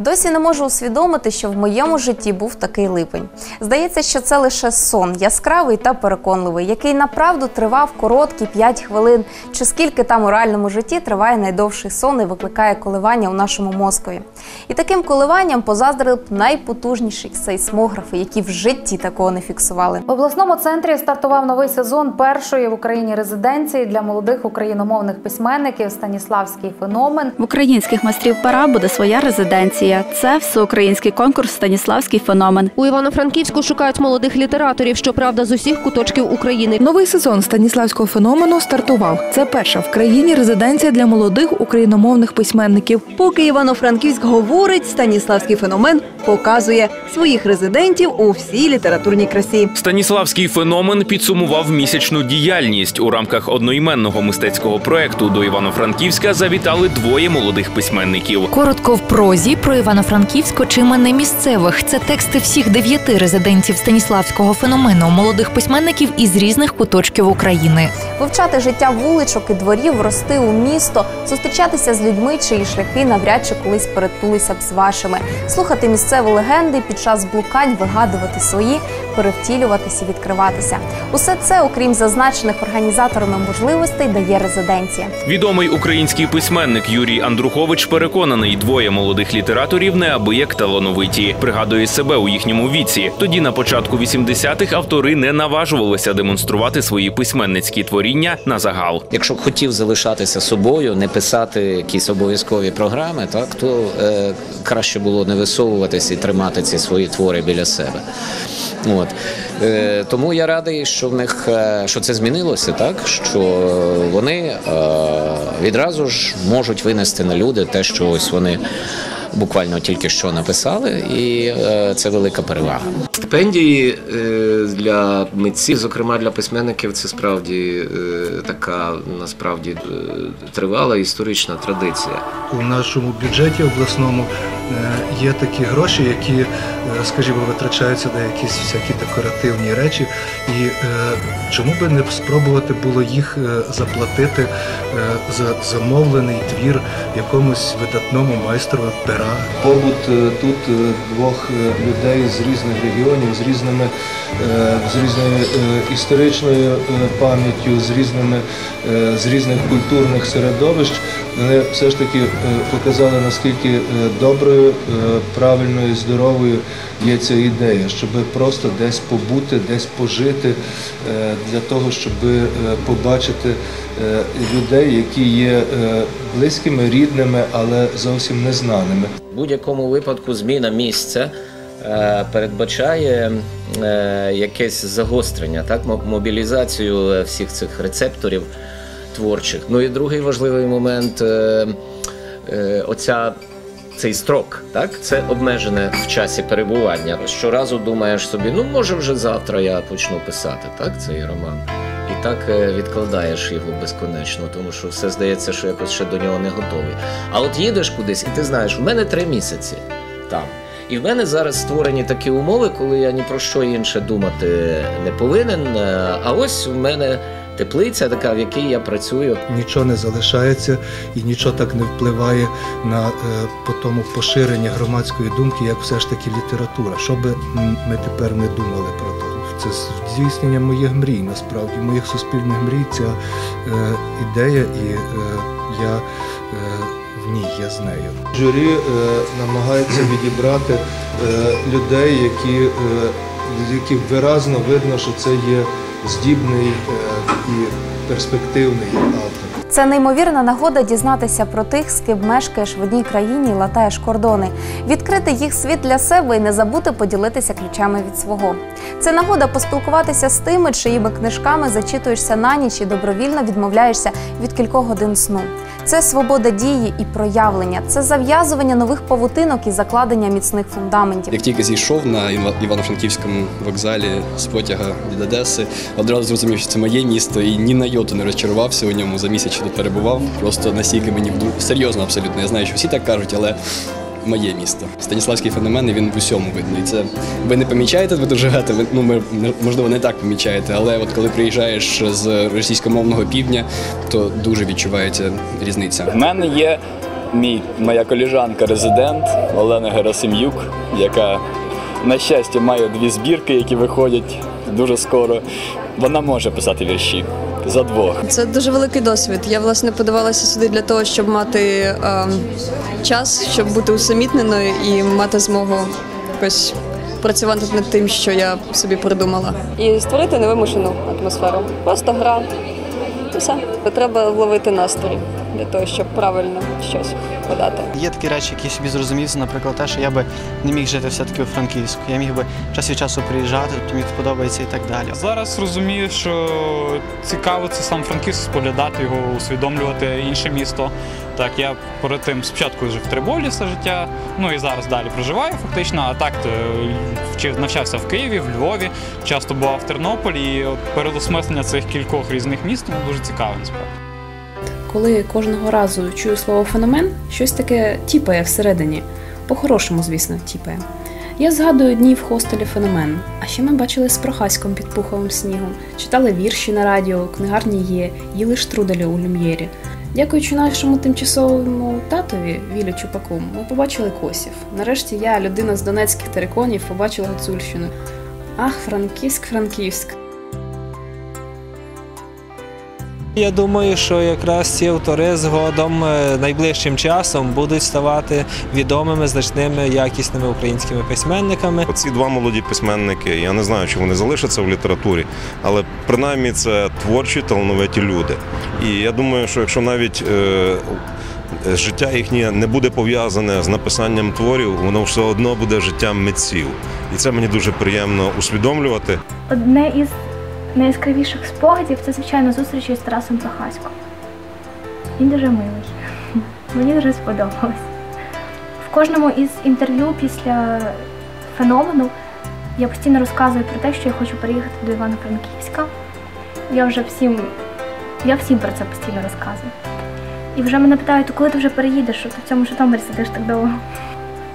Досі не можу усвідомити, що в моєму житті був такий липень. Здається, що це лише сон, яскравий та переконливий, який направду тривав короткі 5 хвилин. Чи скільки там у реальному житті триває найдовший сон і викликає коливання у нашому мозкові. І таким коливанням позаздрили б найпотужніші сейсмографи, які в житті такого не фіксували. В обласному центрі стартував новий сезон першої в Україні резиденції для молодих україномовних письменників Станіславський феномен. В українських майстрів пера буде своя резиденція. Це всеукраїнський конкурс Станіславський феномен. У Івано-Франківську шукають молодих літераторів, щоправда, з усіх куточків України. Новий сезон станіславського феномену стартував. Це перша в країні резиденція для молодих україномовних письменників. Поки Івано-Франківськ говорить, Станіславський феномен показує своїх резидентів у всій літературній красі. Станіславський феномен підсумував місячну діяльність у рамках одноіменного мистецького проекту до Івано-Франківська завітали двоє молодих письменників. Коротко в прозі про Івано-Франківську чи мене місцевих. Це тексти всіх дев'яти резидентів Станіславського феномену, молодих письменників із різних куточків України. Вивчати життя вуличок і дворів, рости у місто, зустрічатися з людьми, чиї шляхи навряд чи колись перетнулися б з вашими, слухати місцеві легенди під час блукань, вигадувати свої, перевтілюватися і відкриватися. Усе це, окрім зазначених організаторами можливостей, дає резиденція. Відомий український письменник Юрій Андрухович переконаний, двоє молодих літераторів неабияк талановиті. Пригадує себе у їхньому віці. Тоді на початку 80-х автори не наважувалися демонструвати свої письменницькі творіння на загал. Якщо б хотів залишатися собою, не писати якісь обов'язкові програми, так то е, краще було не висовуватися і тримати ці свої твори біля себе. От. Е, тому я радий, що в них е, що це змінилося, так що вони е, відразу ж можуть винести на люди те, що ось вони буквально тільки що написали, і е, це велика перевага. Стипендії е, для митців, зокрема для письменників, це справді е, така насправді тривала історична традиція. У нашому бюджеті обласному є такі гроші, які, скажімо, витрачаються на якісь всякі декоративні речі. І чому би не спробувати було їх заплатити за замовлений твір якомусь видатному майстру пера? Побут е, тут е, двох е, людей з різних регіонів, з різними з різною історичною пам'яттю, з з різних культурних середовищ. Вони все ж таки е, показали наскільки е, доброю, е, правильною, здоровою є ця ідея, щоб просто десь побути, десь пожити для того, щоб побачити людей, які є близькими, рідними, але зовсім незнаними. В будь-якому випадку зміна місця передбачає якесь загострення, так, мо- мобілізацію всіх цих рецепторів творчих. Ну і другий важливий момент е, е, оця. Цей строк, так, це обмежене в часі перебування. Щоразу думаєш собі, ну може вже завтра я почну писати, так, цей роман. І так е, відкладаєш його безконечно, тому що все здається, що якось ще до нього не готовий. А от їдеш кудись, і ти знаєш, у мене три місяці там. І в мене зараз створені такі умови, коли я ні про що інше думати не повинен. А ось в мене теплиця, така, в якій я працюю. Нічого не залишається і нічого так не впливає на е, по тому поширення громадської думки, як все ж таки література. Що би ми тепер не думали про то. Це здійснення моїх мрій, насправді, моїх суспільних мрій, ця е, ідея, і е, я е, в ній, я з нею. Журі е, намагається відібрати е, людей, які, е, з яких виразно видно, що це є здібний е, і перспективний автор. Це неймовірна нагода дізнатися про тих, з ким мешкаєш в одній країні і латаєш кордони, відкрити їх світ для себе і не забути поділитися ключами від свого. Це нагода поспілкуватися з тими, чиїми книжками зачитуєшся на ніч і добровільно відмовляєшся від кількох годин сну. Це свобода дії і проявлення, це зав'язування нових павутинок і закладення міцних фундаментів. Як тільки зійшов на Іва- Івано-Франківському вокзалі з потяга від Одеси, одразу зрозумів, що це моє місто, і ні на йоту не розчарувався у ньому. За місяць що тут перебував. Просто настільки мені вду- серйозно абсолютно. Я знаю, що всі так кажуть, але моє місто. Станіславський феномен він в усьому видно. І це ви не помічаєте, ви дуже гато, ви ну можливо не так помічаєте, але от коли приїжджаєш з російськомовного півдня, то дуже відчувається різниця. В мене є мій, моя коліжанка резидент Олена Герасим'юк, яка, на щастя, має дві збірки, які виходять дуже скоро. Вона може писати вірші за двох. Це дуже великий досвід. Я власне подавалася сюди для того, щоб мати е, час, щоб бути усамітненою і мати змогу якось працювати над тим, що я собі придумала. І створити невимушену атмосферу. Просто гра. І все. Треба вловити настрій для того, щоб правильно щось подати. Є такі речі, які собі зрозумів, наприклад, те, що я би не міг жити все-таки у Франківську. Я міг би час від часу приїжджати, тобто мені подобається і так далі. Зараз розумію, що цікаво це сам Франківськ споглядати його, усвідомлювати інше місто. Так, я перед тим спочатку жив в Триболі все життя, ну і зараз далі проживаю фактично. А так вчив навчався в Києві, в Львові, часто бував в Тернополі. І от переосмислення цих кількох різних міст ну, дуже цікаве насправді. Коли кожного разу чую слово феномен, щось таке тіпає всередині. По-хорошому, звісно, тіпає. Я згадую дні в хостелі феномен. А ще ми бачили з Прохаськом під пуховим снігом, читали вірші на радіо, книгарні є, їли штруделі у люм'єрі. Дякуючи нашому тимчасовому татові Вілю Чупаку, ми побачили косів. Нарешті я, людина з донецьких териконів, побачила Гуцульщину. Ах, Франківськ, Франківськ. Я думаю, що якраз ці автори згодом е, найближчим часом будуть ставати відомими, значними, якісними українськими письменниками. Оці два молоді письменники, я не знаю, чи вони залишаться в літературі, але принаймні це творчі талановиті люди. І я думаю, що якщо навіть е, життя їхнє не буде пов'язане з написанням творів, воно все одно буде життям митців. І це мені дуже приємно усвідомлювати. Одне із найяскравіших спогадів це, звичайно, зустрічі з Тарасом Прохаськом. Він дуже милий. Мені дуже сподобалось. В кожному із інтерв'ю після феномену я постійно розказую про те, що я хочу переїхати до Івано-Франківська. Я вже всім, я всім про це постійно розказую. І вже мене питають, «То коли ти вже переїдеш, що ти в цьому Житомирі сидиш так довго.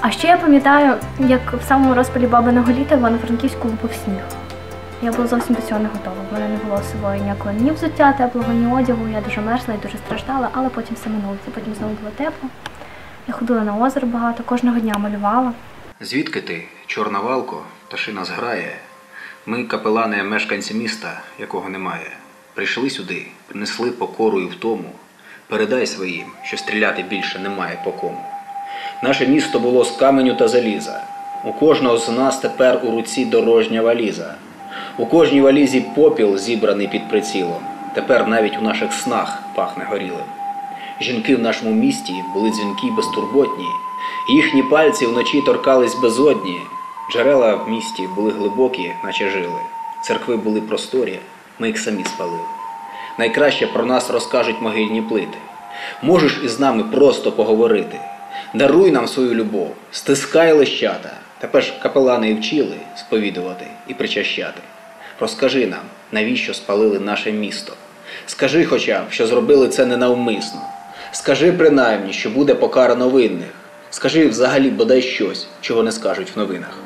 А ще я пам'ятаю, як в самому розпалі бабиного літа Івано-Франківську випав сніг. Я була зовсім до цього не готова. В мене не було з собою ніякого ні взуття теплого, ні одягу. Я дуже мерзла і дуже страждала, але потім все минулося. Потім знову було тепло. Я ходила на озеро багато, кожного дня малювала. Звідки ти, чорна валко, пташина зграє? Ми, капелани, мешканці міста, якого немає, прийшли сюди, принесли покору і втому. Передай своїм, що стріляти більше немає по кому. Наше місто було з каменю та заліза. У кожного з нас тепер у руці дорожня валіза. У кожній валізі попіл зібраний під прицілом. Тепер навіть у наших снах пахне горілим. Жінки в нашому місті були дзвінки безтурботні, їхні пальці вночі торкались безодні. Джерела в місті були глибокі, наче жили. Церкви були просторі, ми їх самі спалили. Найкраще про нас розкажуть могильні плити. Можеш із нами просто поговорити. Даруй нам свою любов, стискай лищата. Тепер ж капелани і вчили сповідувати і причащати. Розкажи нам, навіщо спалили наше місто. Скажи хоча б, що зробили це ненавмисно. Скажи принаймні, що буде покарано винних. Скажи взагалі бодай щось, чого не скажуть в новинах.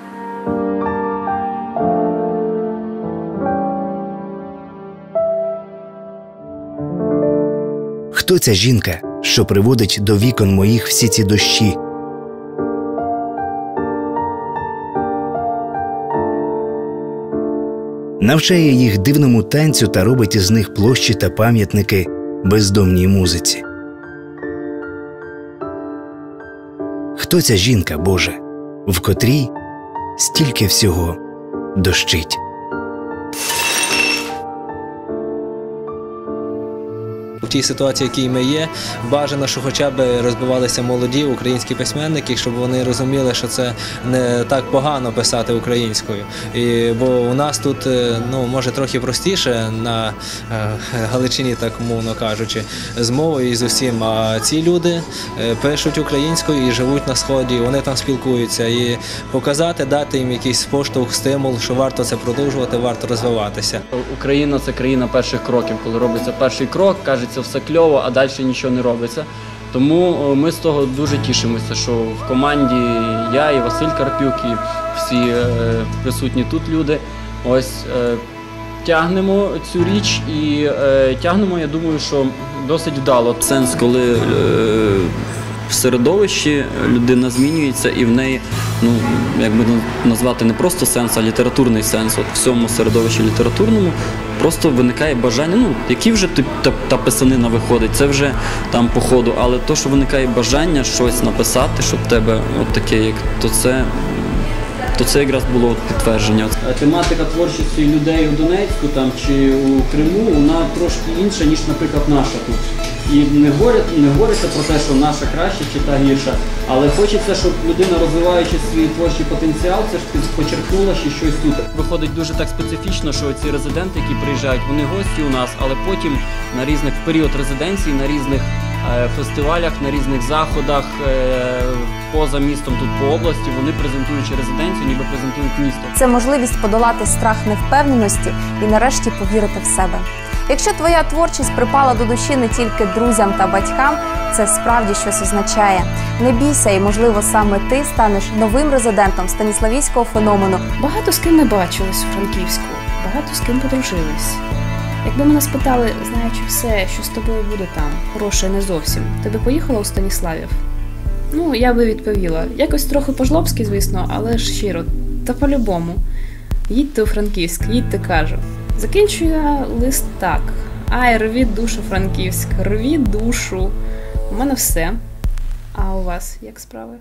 Хто ця жінка, що приводить до вікон моїх всі ці дощі? Навчає їх дивному танцю та робить із них площі та пам'ятники бездомній музиці. Хто ця жінка, Боже, в котрій стільки всього дощить? Тій ситуації, в якій ми є, бажано, що хоча б розбивалися молоді українські письменники, щоб вони розуміли, що це не так погано писати українською. І, бо у нас тут е, ну, може трохи простіше на е, Галичині, так мовно кажучи, з мовою і з усім. А ці люди е, пишуть українською і живуть на сході, вони там спілкуються. І показати, дати їм якийсь поштовх, стимул, що варто це продовжувати, варто розвиватися. Україна це країна перших кроків. Коли робиться перший крок, кажеться все кльово, а далі нічого не робиться. Тому ми з того дуже тішимося, що в команді я і Василь Карпюк, і всі е, присутні тут люди. Ось е, тягнемо цю річ і е, тягнемо, я думаю, що досить вдало. Сенс, коли е, в середовищі людина змінюється і в неї, ну як би назвати не просто сенс, а літературний сенс. От в цьому середовищі літературному просто виникає бажання. Ну, які вже та, та писанина виходить, це вже там по ходу, але то, що виникає бажання щось написати, щоб тебе от таке, як то це. То це якраз було підтвердження. Тематика творчості людей у Донецьку там чи у Криму вона трошки інша, ніж, наприклад, наша тут. І не говорять, не говориться про те, що наша краща чи та гірша, але хочеться, щоб людина, розвиваючи свій творчий потенціал, це ж почерпнула ще щось тут. Виходить дуже так специфічно, що ці резиденти, які приїжджають, вони гості у нас, але потім на різних в період резиденції, на різних е, фестивалях, на різних заходах е, поза містом, тут по області, вони презентуючи резиденцію, ніби презентують місто. Це можливість подолати страх невпевненості і нарешті повірити в себе. Якщо твоя творчість припала до душі не тільки друзям та батькам, це справді щось означає. Не бійся, і можливо саме ти станеш новим резидентом станіславійського феномену. Багато з ким не бачились у Франківську, багато з ким подружились. Якби мене спитали, знаючи все, що з тобою буде там, хороше не зовсім, ти би поїхала у Станіславів? Ну, я би відповіла. Якось трохи по-жлобськи, звісно, але ж щиро. Та по-любому. Їдьте у Франківськ, їдьте, кажу. Закінчую лист так. Ай, рвіть душу, Франківськ, рвіть душу. У мене все. А у вас як справи?